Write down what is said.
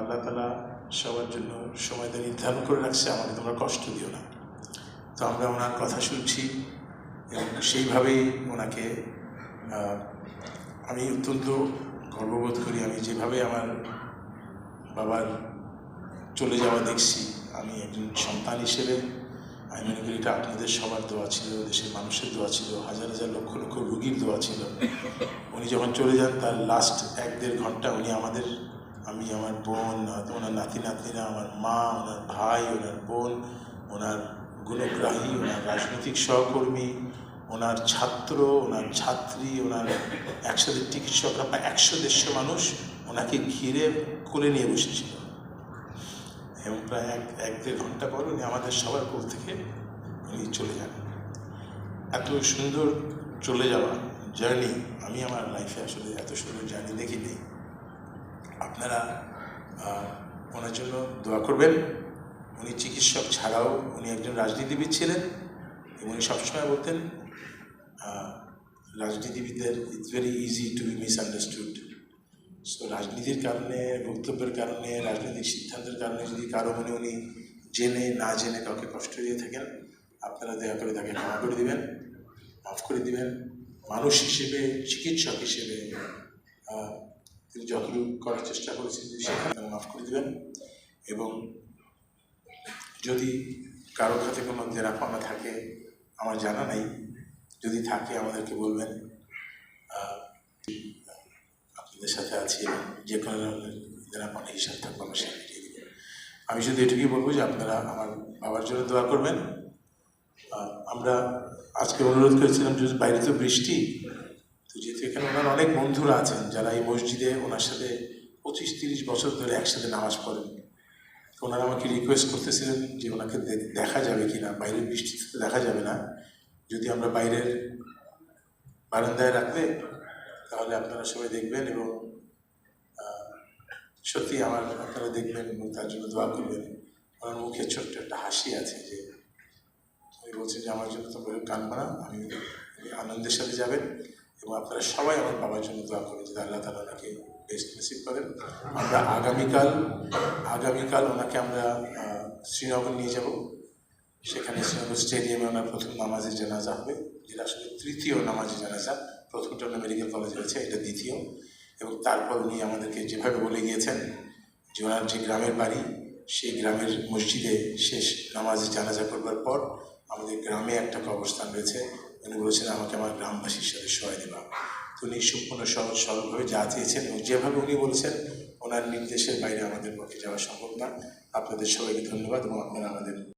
আল্লাহ তালা সবার জন্য সময়টা নির্ধারণ করে রাখছে আমাকে তোমরা কষ্ট দিও না। তো আমরা ওনার কথা শুনছি এবং সেইভাবেই ওনাকে আমি অত্যন্ত গর্ববোধ করি। আমি যেভাবে আমার বাবার চলে যাওয়া দেখছি, আমি একজন সন্তান হিসেবে, আমি মনে করি এটা আপনাদের সবার দোয়া ছিল, দেশের মানুষের দোয়া ছিল, হাজার হাজার লক্ষ লক্ষ রুগীর দোয়া ছিল। উনি যখন চলে যান, তার লাস্ট এক দেড় ঘণ্টা উনি আমাদের আমি আমার বোন, ওনার নাতি নাতনিরা, আমার মা, ওনার ভাই, ওনার বোন, ওনার গুণগ্রাহী, ওনার রাজনৈতিক সহকর্মী, ওনার ছাত্র, ওনার ছাত্রী, ওনার একসাথে চিকিৎসকরা প্রায় একশো দেড়শো মানুষ ওনাকে ঘিরে কোলে নিয়ে বসেছিল। এবং প্রায় এক এক দেড় ঘণ্টা পর উনি আমাদের সবার কোল থেকে উনি চলে যান। এত সুন্দর চলে যাওয়া জার্নি আমি আমার লাইফে আসলে এত সুন্দর জার্নি দেখিনি। আপনারা ওনার জন্য দোয়া করবেন। উনি চিকিৎসক ছাড়াও উনি একজন রাজনীতিবিদ ছিলেন এবং উনি সবসময় বলতেন রাজনীতিবিদদের it's very easy to be misunderstood so রাজনীতির কারণে, বক্তব্যের কারণে, রাজনৈতিক সিদ্ধান্তের কারণে যদি কারও মনে উনি জেনে, না জেনে কাউকে কষ্ট দিয়ে থাকেন, আপনারা দয়া করে তাকে ক্ষমা করে দিবেন, মাফ করে দিবেন। মানুষ হিসেবে, চিকিৎসক হিসেবে তিনি যতটুকু করার চেষ্টা করেছেন যদি সেখানে মাফ করে দেবেন। এবং যদি কারও খাতে কোনো পাওনা থাকে, আমার জানা নাই, যদি থাকে, আমাদেরকে বলবেন। আপনাদের সাথে আছি এবং যে কোনো ধরনের পাওনা হিসাব থাকবে, আমরা দেবো আমি শুধু এটুকুই বলব যে আপনারা আমার বাবার জন্য দোয়া করবেন। আমরা আজকে অনুরোধ করেছিলাম যে বাইরে তো বৃষ্টি এখানে ওনার অনেক বন্ধুরা আছেন যারা এই মসজিদে ওনার সাথে পঁচিশ, তিরিশ বছর ধরে একসাথে নামাজ পড়েন। ওনারা আমাকে রিকোয়েস্ট করতেছিলেন যে ওনাকে দেখা যাবে কি না বাইরের বৃষ্টিতে দেখা যাবে না। যদি আমরা বাইরের বারান্দায় রাখলে তাহলে আপনারা সবাই দেখবেন এবং সত্যি আমার আপনারা দেখবেন এবং তার জন্য দোয়া করবেন। ওনার মুখে ছোট্ট একটা হাসি আছে যে, উনি বলছেন যে, আমার জন্য তো বলে কানবো না আমি আনন্দের সাথে যাবেন। এবং আপনারা সবাই আমার বাবার জন্য দোয়া করবেন যে আল্লাহ তালা ওনাকে বেস্ট নসিব করেন। আমরা আগামীকাল আগামীকাল ওনাকে আমরা শ্রীনগর নিয়ে যাব। সেখানে শ্রীনগর স্টেডিয়ামে ওনার প্রথম নামাজের জানাজা হবে। যেটা আসলে তৃতীয় নামাজের জানাজা। প্রথমটা ওনার মেডিকেল কলেজে হয়েছে এটা দ্বিতীয়। এবং তারপর উনি আমাদেরকে যেভাবে বলে গিয়েছেন যে ওনার যে গ্রামের বাড়ি, সেই গ্রামের মসজিদে শেষ নামাজে জানাজা করবার পর আমাদের গ্রামে একটা কবরস্থান রয়েছে। উনি বলেছেন, আমাকে আমার গ্রামবাসীর সাথে সহায় দেবা। তো উনি সম্পূর্ণ সহজ, সরলভাবে যা চেয়েছেন এবং যেভাবে উনি বলেছেন, ওনার নির্দেশের বাইরে আমাদের পক্ষে যাওয়া সম্ভব না। আপনাদের সবাইকে ধন্যবাদ এবং আপনারা আমাদের